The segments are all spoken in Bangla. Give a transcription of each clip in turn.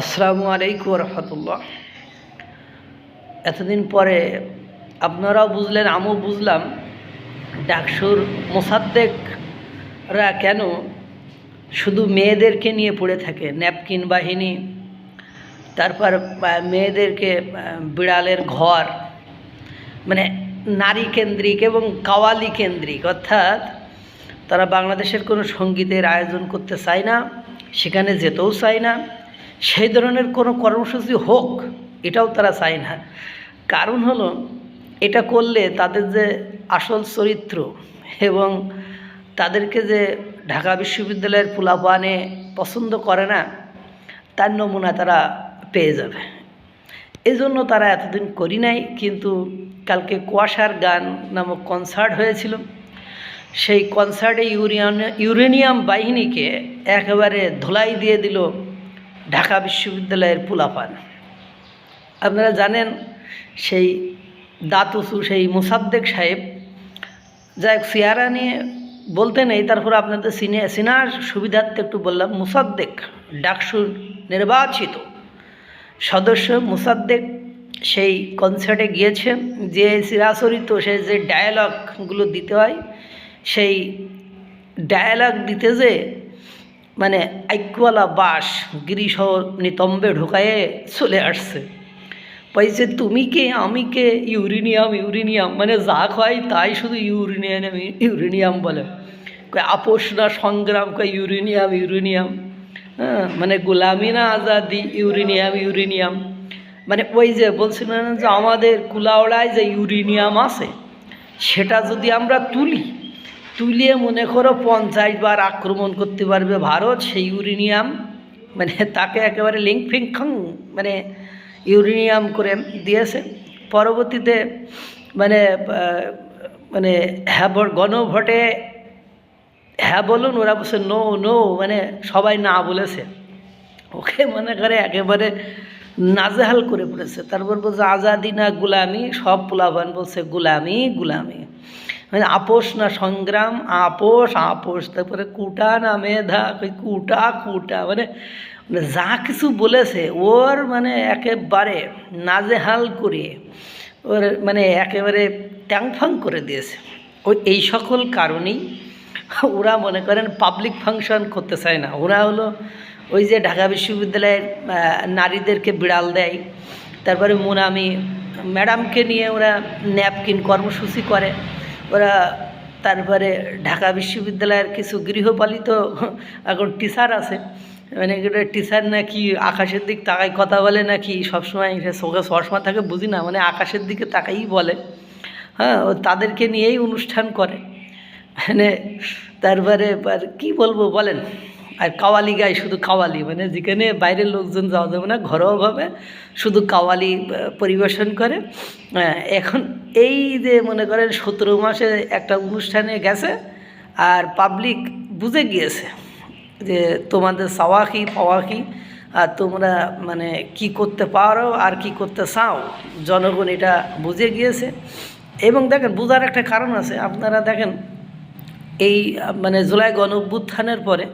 আসসালামু আলাইকুম রহমতুল্লাহ এতদিন পরে আপনারাও বুঝলেন, আমিও বুঝলাম, ডাকসুর মোসাদ্দেকরা কেন শুধু মেয়েদেরকে নিয়ে পড়ে থাকে, ন্যাপকিন বাহিনী, তারপর মেয়েদেরকে বিড়ালের ঘর মানে নারী কেন্দ্রিক এবং কাওয়ালি কেন্দ্রিক, অর্থাৎ তারা বাংলাদেশের কোনো সঙ্গীতের আয়োজন করতে চায় না, সেখানে যেতেও চায় না সেই ধরনের কোনো কর্মসূচি হোক, এটাও তারা চায় না। কারণ হলো, এটা করলে তাদের যে আসল চরিত্র এবং তাদেরকে যে ঢাকা বিশ্ববিদ্যালয়ের পোলাপানে পছন্দ করে না, তার নমুনা তারা পেয়ে যাবে। এজন্য তারা এতদিন করি নাই, কিন্তু কালকে কুয়াশার গান নামক কনসার্ট হয়েছিল। সেই কনসার্টে ইউরিয়ান ইউরেনিয়াম বাহিনীকে একেবারে ধোলাই দিয়ে দিল ঢাকা বিশ্ববিদ্যালয়ের পুলাপান। আপনারা জানেন সেই দাতুসু সেই মুসাদ্দেক সাহেব, যাই হোক চেহারা নিয়ে বলতে নেই, তারপর আপনাদের সিনে, সিনার সুবিধার্থে একটু বললাম, মুসাদ্দেক ডাকসুর নির্বাচিত সদস্য মুসাদ্দেক সেই কনসার্টে গিয়েছে যে চিরাচরিত সে যে ডায়ালগগুলো দিতে হয়, সেই ডায়ালগ দিতে যে মানে আইকওয়ালা বাস গিরিশহ নিতম্বে ঢোকায়ে চলে আসছে। পাইছে তুমি কে? আমি কে? Uranium uranium. মানে যা খাই তাই শুধু ইউরেনিয়াম ইউরেনিয়াম বলে। আপোষ না সংগ্রাম? কয়, ইউরেনিয়াম ইউরেনিয়াম। হ্যাঁ মানে গোলামি না আজাদি? Uranium uranium. মানে ওই যে বলছিলেন যে আমাদের কুলাওড়ায় যে ইউরেনিয়াম আছে, সেটা যদি আমরা তুলি তুলিয়ে মনে করো পঞ্চাশ বার আক্রমণ করতে পারবে ভারত, সেই ইউরেনিয়াম মানে তাকে একেবারে লিঙ্ক ফিঙ্কং মানে ইউরেনিয়াম করে দিয়েছে। পরবর্তীতে মানে মানে হ্যাঁ ভোট গণভোটে হ্যাঁ বলুন, ওরা বলছে, নো নো মানে সবাই না বলেছে। ওকে মনে করে একেবারে নাজেহাল করে পড়েছে তারপর বলছে, আজাদি না গুলামি? সব পোলাবান বলছে, গুলামি গুলামি। মানে আপোষ না সংগ্রাম, আপোষ আপোষ। তারপরে কুটা না মেধা কুটা কুটা। মানে মানে যা কিছু বলেছে, ওর মানে একেবারে নাজেহাল করে ওর মানে একেবারে ট্যাংফাং করে দিয়েছে। ওই এই সকল কারণেই ওরা মনে করেন পাবলিক ফাংশন করতে চায় না। ওরা হলো ওই যে ঢাকা বিশ্ববিদ্যালয়ের নারীদেরকে বিড়াল দেয়। তারপরে মুনামি ম্যাডামকে নিয়ে ওরা ন্যাপকিন কর্মসূচি করে। ওরা তারপরে ঢাকা বিশ্ববিদ্যালয়ের কিছু গৃহপালিত এখন টিচার আছে। মানে টিচার নাকি আকাশের দিক তাকাই কথা বলে নাকি সবসময় চোখে চশমা থাকে বুঝি না মানে আকাশের দিকে তাকাই বলে। হ্যাঁ তাদেরকে নিয়েই অনুষ্ঠান করে। মানে তারপরে আর কি বলব বলেন? আর কাওয়ালি গায় শুধু কাওয়ালি মানে যেখানে বাইরের লোকজন যাওয়া যাবে না ঘরোয়াভাবে শুধু কাওয়ালি পরিবেশন করে। এখন এই যে মনে করেন সতেরো মাসে একটা অনুষ্ঠানে গেছে আর পাবলিক বুঝে গিয়েছে যে তোমাদের চাওয়া কি, পাওয়া কি, আর তোমরা মানে কি করতে পারো আর কি করতে চাও, জনগণ এটা বুঝে গিয়েছে। এবং দেখেন বোঝার একটা কারণ আছে, আপনারা দেখেন এই মানে জুলাই গণ পরে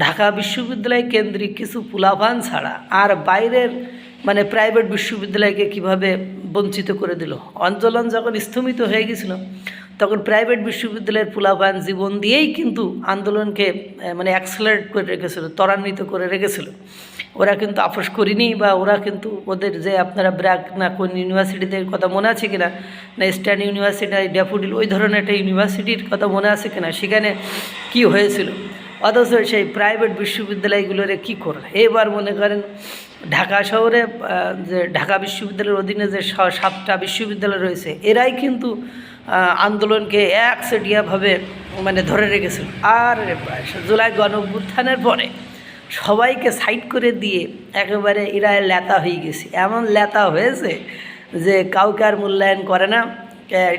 ঢাকা বিশ্ববিদ্যালয় কেন্দ্রিক কিছু পুলাভান ছাড়া আর বাইরের মানে প্রাইভেট বিশ্ববিদ্যালয়কে কীভাবে বঞ্চিত করে দিল? আন্দোলন যখন স্থমিত হয়ে গেছিল, তখন প্রাইভেট বিশ্ববিদ্যালয়ের পুলাভান জীবন দিয়েই কিন্তু আন্দোলনকে মানে অ্যাক্সেলারেট করে রেখেছিল, ত্বরান্বিত করে রেখেছিল। ওরা কিন্তু আপোষ করিনি বা ওরা কিন্তু ওদের যে আপনারা ব্র্যাক না কোন ইউনিভার্সিটিতে কথা মনে আছে কিনা, না স্ট্যান্ড ইউনিভার্সিটি ড্যাফোডিল, ওই ধরনের একটা ইউনিভার্সিটির কথা মনে আছে কিনা, সেখানে কি হয়েছিল? অথচ সেই প্রাইভেট বিশ্ববিদ্যালয়গুলোরে কি করবে? এবার মনে করেন ঢাকা শহরে যে ঢাকা বিশ্ববিদ্যালয়ের অধীনে যে সাতটা বিশ্ববিদ্যালয় রয়েছে, এরাই কিন্তু আন্দোলনকে একচেটিয়াভাবে মানে ধরে রেখেছিল। আর জুলাই গণ পরে সবাইকে সাইড করে দিয়ে একেবারে এরা লেতা হয়ে গেছে। এমন লেতা হয়েছে যে কাউকে আর মূল্যায়ন করে না।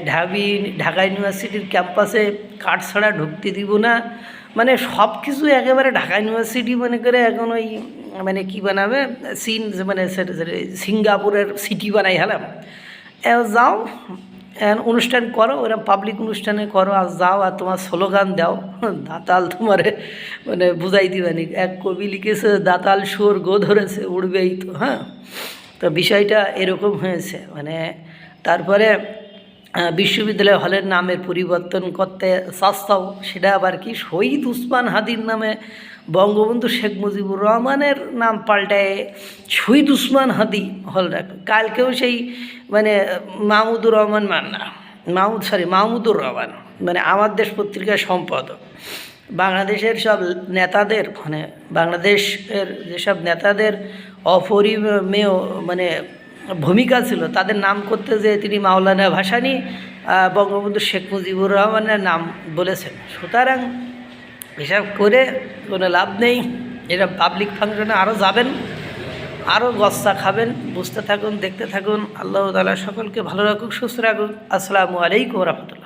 ঢাবি, ঢাকা ইউনিভার্সিটির ক্যাম্পাসে কাঠ ছাড়া ঢুকতে দিব না। মানে সব কিছু একেবারে ঢাকা ইউনিভার্সিটি মনে করে এখন ওই মানে কি বানাবে, সিন মানে সিঙ্গাপুরের সিটি বানাই হলাম যাও অনুষ্ঠান করো ওরা পাবলিক অনুষ্ঠানে করো, আর যাও, আর তোমার স্লোগান দাও, দাতাল তোমারে মানে বুঝাই দিবানি এক কবি লিখেছে, দাতাল সুর গো ধরেছে, উড়বেই তো হ্যাঁ। তো বিষয়টা এরকম হয়েছে মানে তারপরে বিশ্ববিদ্যালয় হলের নামের পরিবর্তন করতে চাচ্ছাও, সেটা আবার কি? শহীদ উসমান হাদির নামে বঙ্গবন্ধু শেখ মুজিবুর রহমানের নাম পাল্টায় শহীদ উসমান হাদি হল রাখবে কালকেও সেই মানে মাহমুদুর রহমান মান্না মাহমুদ সরি মাহমুদুর রহমান মানে আমার দেশ পত্রিকার সম্পাদক। বাংলাদেশের সব নেতাদের মানে বাংলাদেশের যেসব নেতাদের অপরিমেয় মানে ভূমিকা ছিল। তাদের নাম করতে যে তিনি মাওলানা ভাসানি বঙ্গবন্ধু শেখ মুজিবুর রহমানের নাম বলেছেন। সুতরাং হিসাব করে কোনো লাভ নেই। এটা পাবলিক ফাংশনে আরও যাবেন আরও গস্তা খাবেন। বুঝতে থাকুন, দেখতে থাকুন। আল্লাহ তালা সকলকে ভালো রাখুক, সুস্থ রাখুক। আসসালামু আলাইকুম রহমতুল্লাহ।